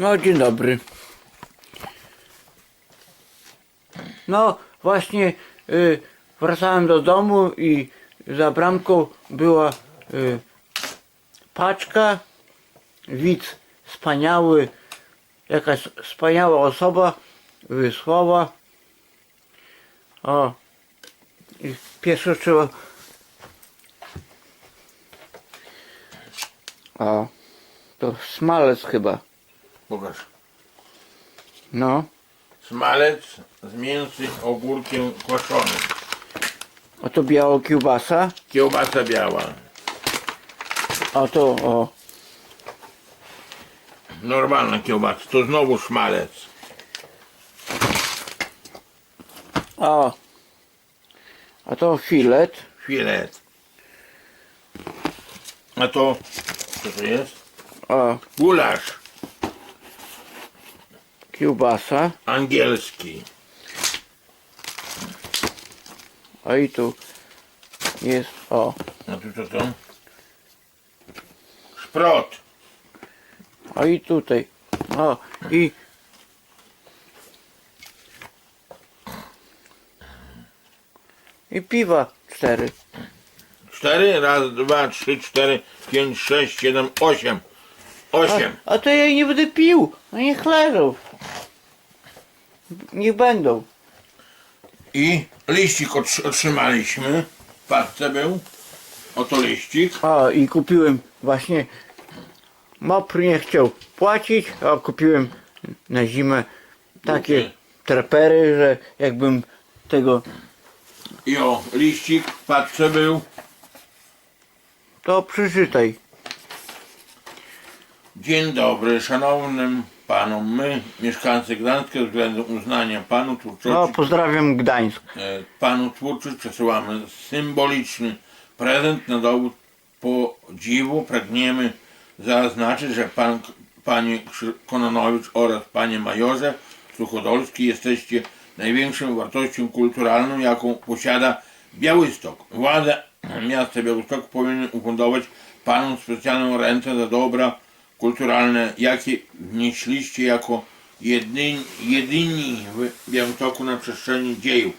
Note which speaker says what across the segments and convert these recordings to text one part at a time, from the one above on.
Speaker 1: No, dzień dobry. No, właśnie y, wracałem do domu i za bramką była y, paczka, widz wspaniały, jakaś wspaniała osoba wysłała. O, i pierwsze trzeba... O, to smalec chyba.
Speaker 2: Pokaż.
Speaker 1: No.
Speaker 2: Smalec z mięsem, ogórkiem kwaszonym.
Speaker 1: A to biała kiełbasa.
Speaker 2: Kiełbasa biała.
Speaker 1: A to o.
Speaker 2: Normalna kiełbasa. To znowu szmalec.
Speaker 1: O. A to filet.
Speaker 2: Filet. A to... Co to jest?
Speaker 1: O.
Speaker 2: Gulasz
Speaker 1: Kiełbasa.
Speaker 2: angielski.
Speaker 1: A i tu jest o.
Speaker 2: A tu co to? Szprot.
Speaker 1: A i tutaj. O. I. I piwa cztery.
Speaker 2: Cztery, raz, dwa, trzy, cztery, pięć, sześć, siedem, osiem.
Speaker 1: A,
Speaker 2: Osiem.
Speaker 1: a to ja nie będę pił. No niech leżą. Niech będą.
Speaker 2: I liścik otr- otrzymaliśmy. W paczce był. Oto liścik.
Speaker 1: O, i kupiłem właśnie. Mopr nie chciał płacić, a kupiłem na zimę takie trapery, że jakbym tego,
Speaker 2: I o, liścik w paczce był.
Speaker 1: to przeczytaj.
Speaker 2: Dzień dobry szanownym panom. My, mieszkańcy Gdańska, względem uznania panu
Speaker 1: No,
Speaker 2: twórczości,
Speaker 1: pozdrawiam Gdańsk.
Speaker 2: e, panu twórczych przesyłamy symboliczny prezent na dowód podziwu. Pragniemy zaznaczyć, że pan, panie Krzy- Kononowicz oraz panie majorze Suchodolski jesteście największą wartością kulturalną, jaką posiada Białystok. Władze miasta Białystok powinny ufundować panom specjalną rentę za dobra kulturalne, jakie wnieśliście jako jedyni, jedyni w Białymstoku na przestrzeni dziejów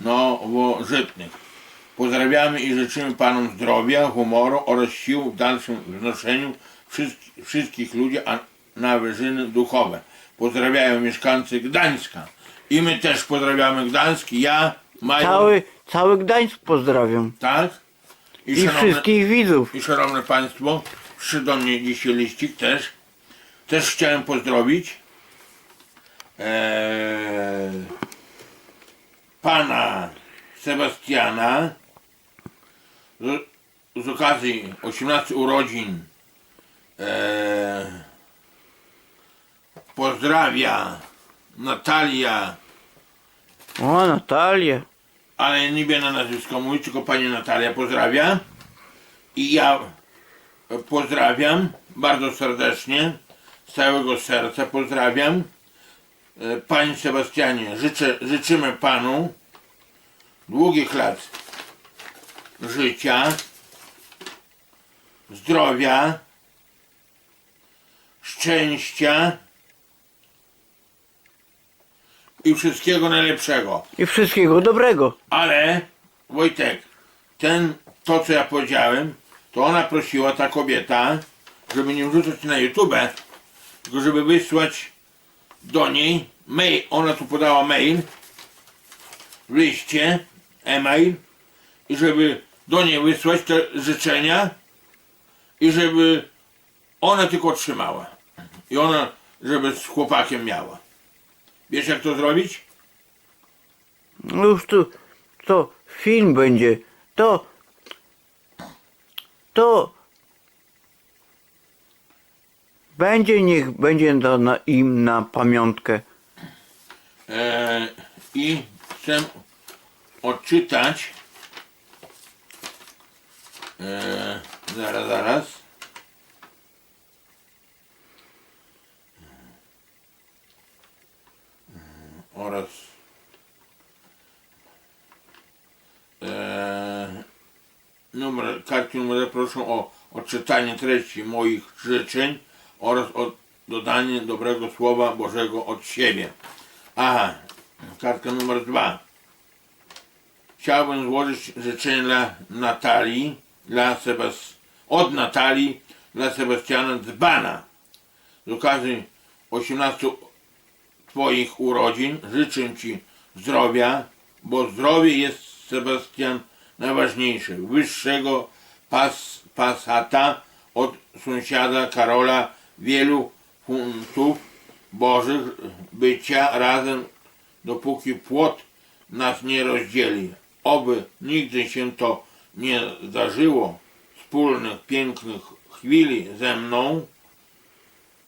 Speaker 2: nowożytnych. Pozdrawiamy i życzymy Panom zdrowia, humoru oraz sił w dalszym wznoszeniu wszystkich, wszystkich ludzi a na wyżyny duchowe. Pozdrawiają mieszkańcy Gdańska. I my też pozdrawiamy Gdańsk. Ja, Major,
Speaker 1: Cały, cały Gdańsk pozdrawiam.
Speaker 2: tak?
Speaker 1: I
Speaker 2: szanowne-
Speaker 1: wszystkich widzów.
Speaker 2: i szanowne Państwo, przyszedł do mnie dzisiaj liścik też. Też chciałem pozdrowić eee, pana Sebastiana z, z okazji 18 urodzin. Eee, pozdrawia Natalia,
Speaker 1: O, Natalia.
Speaker 2: ale nie będę nazwisko mówić, tylko pani Natalia pozdrawia. I ja pozdrawiam bardzo serdecznie, z całego serca pozdrawiam. E, Panie Sebastianie, życzę, życzymy Panu długich lat życia, zdrowia, szczęścia i wszystkiego najlepszego.
Speaker 1: I wszystkiego dobrego.
Speaker 2: Ale Wojtek, ten, to co ja powiedziałem, to ona prosiła, ta kobieta, żeby nie wrzucać na YouTube, tylko żeby wysłać do niej mail. Ona tu podała mail w liście, e-mail i żeby do niej wysłać te życzenia i żeby ona tylko otrzymała. I ona, żeby z chłopakiem miała. Wiesz jak to zrobić?
Speaker 1: No już tu, to film będzie. To, to będzie, niech będzie to na, im na pamiątkę.
Speaker 2: E, I chcę odczytać. E, zaraz, zaraz. Oraz numer, kartki numer proszę o odczytanie treści moich życzeń oraz o dodanie dobrego słowa Bożego od siebie. Aha, kartka numer dwa. Chciałbym złożyć życzenie dla Natalii, dla Sebas- od Natalii dla Sebastiana Dzbana. Z okazji 18 Twoich urodzin życzę Ci zdrowia, bo zdrowie jest, Sebastian, najważniejsze. Wyższego pas, pasata od sąsiada Karola wielu funtów Bożych bycia razem, dopóki płot nas nie rozdzieli. Oby nigdy się to nie zdarzyło. Wspólnych, pięknych chwili ze mną.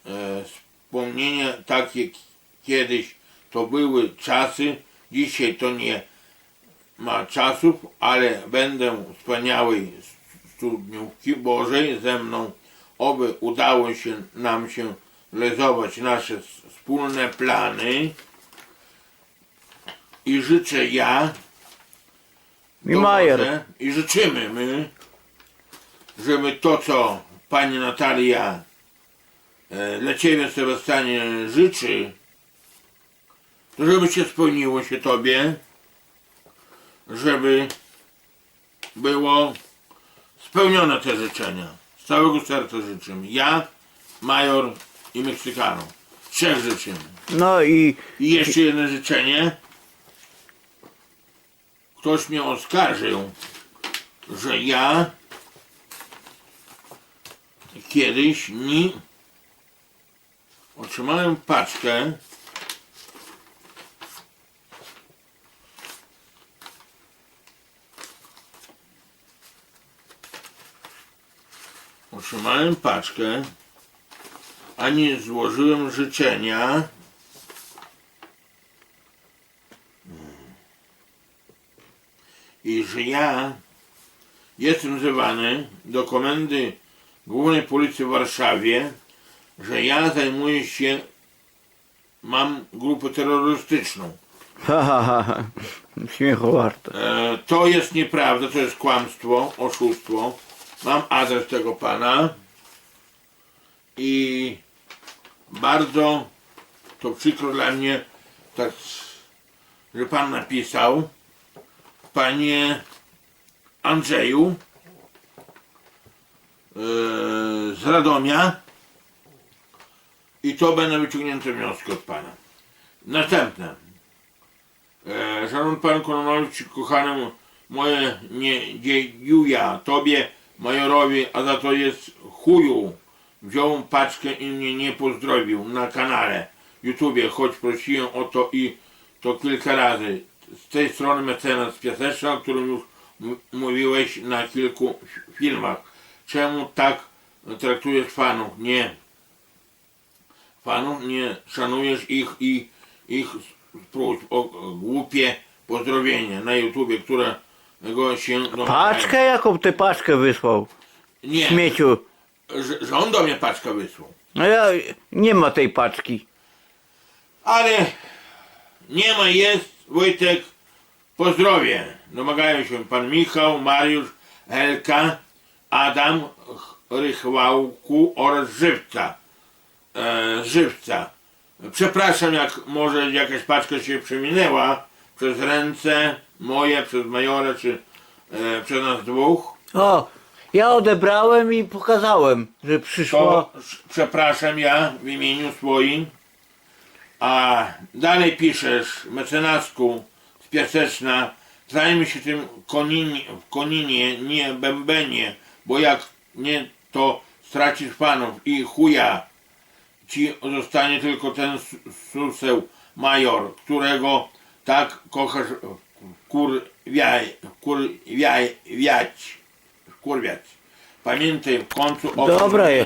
Speaker 2: E, wspomnienia takie kiedyś to były czasy, dzisiaj to nie ma czasów, ale będę wspaniałej studniówki Bożej. Ze mną, oby udało się nam się realizować nasze wspólne plany. I życzę ja
Speaker 1: I Majer.
Speaker 2: I życzymy my, żeby to co Pani Natalia e, dla Ciebie Sebastianie życzy, to żeby się spełniło się Tobie, żeby było spełnione te życzenia. Z całego serca życzymy. Ja, Major i Meksykanom. Trzech życzymy.
Speaker 1: No i
Speaker 2: I jeszcze jedno życzenie. Ktoś mnie oskarżył, że ja kiedyś nie otrzymałem paczkę otrzymałem paczkę, a nie złożyłem życzenia i że ja jestem wzywany do komendy Głównej Policji w Warszawie, że ja zajmuję się, mam grupę terrorystyczną.
Speaker 1: śmiechu warto.
Speaker 2: E, to jest nieprawda, to jest kłamstwo, oszustwo. Mam adres tego pana i bardzo to przykro dla mnie, tak, że pan napisał, panie Andrzeju e, z Radomia i to będą wyciągnięte wnioski od pana. Następne. E, Szanowny Pan Kononowicz, kochany moje nie dziejuja, Tobie, majorowi, a za to jest chuju. Wziął paczkę i mnie nie pozdrowił na kanale YouTubie, choć prosiłem o to i to kilka razy. Z tej strony mecenas Piasecza, o którym już mówiłeś na kilku fi- filmach. Czemu tak traktujesz fanów? Nie. Fanów nie szanujesz ich i ich próśb o głupie pozdrowienie na YouTubie, którego się domagają.
Speaker 1: Paczkę? Jaką ty paczkę wysłał?
Speaker 2: Nie,
Speaker 1: Śmieciu.
Speaker 2: że, że on do mnie paczkę wysłał.
Speaker 1: No ja nie ma tej paczki.
Speaker 2: Ale nie ma, jest, Wojtek, pozdrowie. Domagają się pan Michał, Mariusz, Elka, Adam, Ch- Rychwałku oraz Żywca. E, żywca. Przepraszam, jak może jakaś paczka się przeminęła przez ręce moje, przez Majora, czy e, przez nas dwóch.
Speaker 1: O, ja odebrałem i pokazałem, że przyszło.
Speaker 2: Przepraszam ja w imieniu swoim. A dalej piszesz, mecenasku z Piaseczna, zajmij się tym koninie, w Koninie, nie Bębenie, bo jak nie, to stracisz panów i chuja. Ci zostanie tylko ten su- suseł major, którego tak kochasz kurwiaj, kurwiaj, wiać, kurwiać. Pamiętaj w końcu o
Speaker 1: Dobra jest.